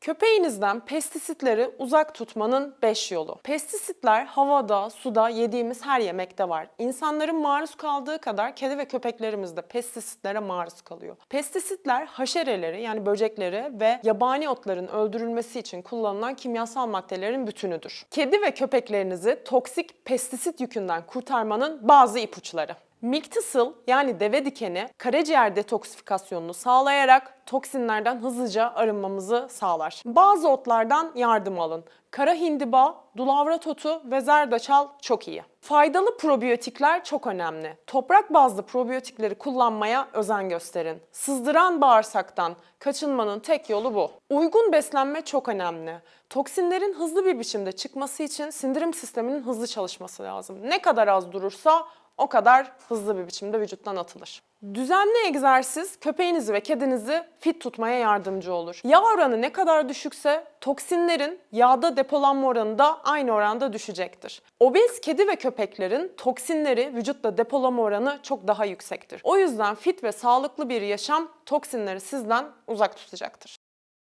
Köpeğinizden pestisitleri uzak tutmanın 5 yolu. Pestisitler havada, suda, yediğimiz her yemekte var. İnsanların maruz kaldığı kadar kedi ve köpeklerimiz de pestisitlere maruz kalıyor. Pestisitler haşereleri yani böcekleri ve yabani otların öldürülmesi için kullanılan kimyasal maddelerin bütünüdür. Kedi ve köpeklerinizi toksik pestisit yükünden kurtarmanın bazı ipuçları. Milk thistle yani deve dikeni karaciğer detoksifikasyonunu sağlayarak toksinlerden hızlıca arınmamızı sağlar. Bazı otlardan yardım alın. Kara hindiba, dulavrat otu ve zerdeçal çok iyi. Faydalı probiyotikler çok önemli. Toprak bazlı probiyotikleri kullanmaya özen gösterin. Sızdıran bağırsaktan kaçınmanın tek yolu bu. Uygun beslenme çok önemli. Toksinlerin hızlı bir biçimde çıkması için sindirim sisteminin hızlı çalışması lazım. Ne kadar az durursa o kadar hızlı bir biçimde vücuttan atılır. Düzenli egzersiz köpeğinizi ve kedinizi fit tutmaya yardımcı olur. Yağ oranı ne kadar düşükse toksinlerin yağda depolanma oranı da aynı oranda düşecektir. Obez kedi ve köpeklerin toksinleri vücutta depolama oranı çok daha yüksektir. O yüzden fit ve sağlıklı bir yaşam toksinleri sizden uzak tutacaktır.